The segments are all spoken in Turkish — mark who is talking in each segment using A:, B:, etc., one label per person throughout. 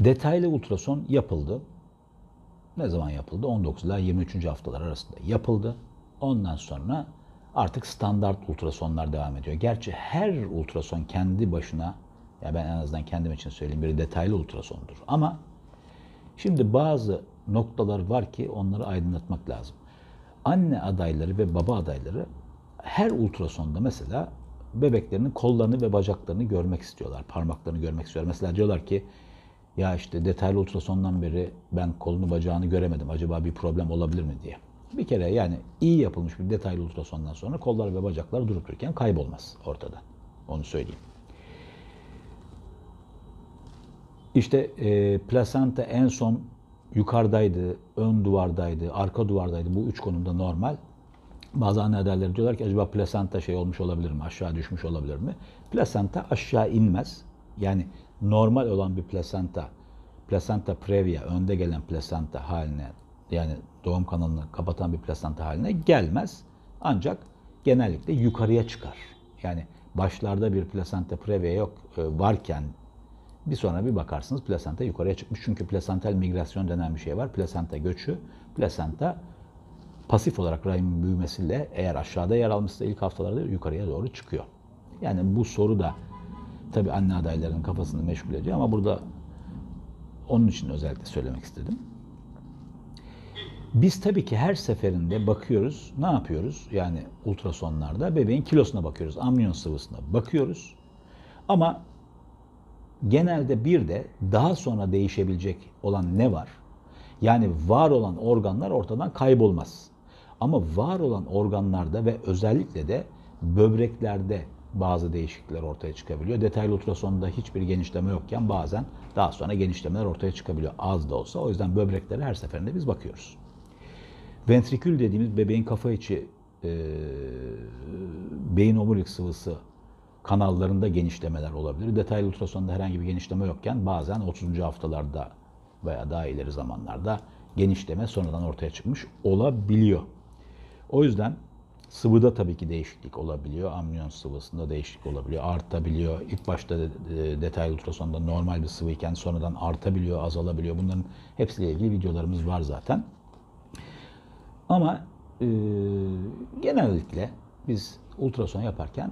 A: Detaylı ultrason yapıldı. Ne zaman yapıldı? 19 ile 23. haftalar arasında yapıldı. Ondan sonra artık standart ultrasonlar devam ediyor. Gerçi her ultrason kendi başına, ya ben en azından kendim için söyleyeyim bir detaylı ultrasondur. Ama şimdi bazı noktalar var ki onları aydınlatmak lazım. Anne adayları ve baba adayları her ultrasonda mesela bebeklerinin kollarını ve bacaklarını görmek istiyorlar. Parmaklarını görmek istiyorlar. Mesela diyorlar ki ya işte detaylı ultrasondan beri ben kolunu bacağını göremedim. Acaba bir problem olabilir mi diye. Bir kere yani iyi yapılmış bir detaylı ultrasondan sonra kollar ve bacaklar durup dururken kaybolmaz ortada. Onu söyleyeyim. İşte e, plasenta en son yukarıdaydı, ön duvardaydı, arka duvardaydı. Bu üç konumda normal. Bazı anne adayları diyorlar ki acaba plasenta şey olmuş olabilir mi, aşağı düşmüş olabilir mi? Plasenta aşağı inmez. Yani normal olan bir plasenta, plasenta previa, önde gelen plasenta haline, yani doğum kanalını kapatan bir plasenta haline gelmez. Ancak genellikle yukarıya çıkar. Yani başlarda bir plasenta previa yok e, varken bir sonra bir bakarsınız plasenta yukarıya çıkmış. Çünkü plasental migrasyon denen bir şey var. Plasenta göçü, plasenta pasif olarak rahimin büyümesiyle eğer aşağıda yer almışsa ilk haftalarda yukarıya doğru çıkıyor. Yani bu soru da tabii anne adaylarının kafasını meşgul ediyor ama burada onun için özellikle söylemek istedim. Biz tabii ki her seferinde bakıyoruz. Ne yapıyoruz? Yani ultrasonlarda bebeğin kilosuna bakıyoruz. Amniyon sıvısına bakıyoruz. Ama genelde bir de daha sonra değişebilecek olan ne var? Yani var olan organlar ortadan kaybolmaz. Ama var olan organlarda ve özellikle de böbreklerde bazı değişiklikler ortaya çıkabiliyor. Detaylı ultrasonda hiçbir genişleme yokken bazen daha sonra genişlemeler ortaya çıkabiliyor. Az da olsa. O yüzden böbreklere her seferinde biz bakıyoruz. Ventrikül dediğimiz bebeğin kafa içi e, beyin omurilik sıvısı kanallarında genişlemeler olabilir. Detaylı ultrasonda herhangi bir genişleme yokken bazen 30. haftalarda veya daha ileri zamanlarda genişleme sonradan ortaya çıkmış olabiliyor. O yüzden sıvıda tabii ki değişiklik olabiliyor. Amniyon sıvısında değişiklik olabiliyor. Artabiliyor. İlk başta de, de, detaylı ultrasonda normal bir sıvıyken sonradan artabiliyor, azalabiliyor. Bunların hepsiyle ilgili videolarımız var zaten. Ama e, genellikle biz ultrason yaparken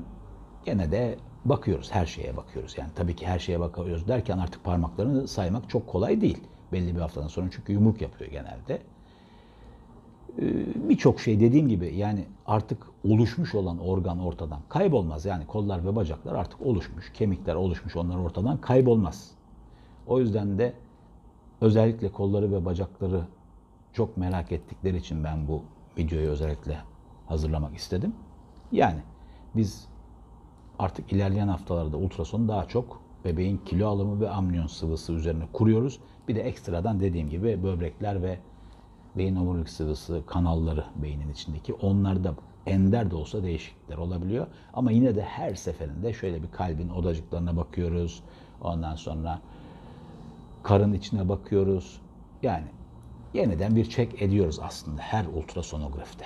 A: gene de bakıyoruz, her şeye bakıyoruz. Yani tabii ki her şeye bakıyoruz derken artık parmaklarını saymak çok kolay değil. Belli bir haftadan sonra çünkü yumruk yapıyor genelde. Ee, Birçok şey dediğim gibi yani artık oluşmuş olan organ ortadan kaybolmaz. Yani kollar ve bacaklar artık oluşmuş, kemikler oluşmuş onlar ortadan kaybolmaz. O yüzden de özellikle kolları ve bacakları çok merak ettikleri için ben bu videoyu özellikle hazırlamak istedim. Yani biz artık ilerleyen haftalarda ultrasonu daha çok bebeğin kilo alımı ve amniyon sıvısı üzerine kuruyoruz. Bir de ekstradan dediğim gibi böbrekler ve beyin omurilik sıvısı kanalları beynin içindeki onlarda ender de olsa değişiklikler olabiliyor. Ama yine de her seferinde şöyle bir kalbin odacıklarına bakıyoruz. Ondan sonra karın içine bakıyoruz. Yani yeniden bir çek ediyoruz aslında her ultrasonografide.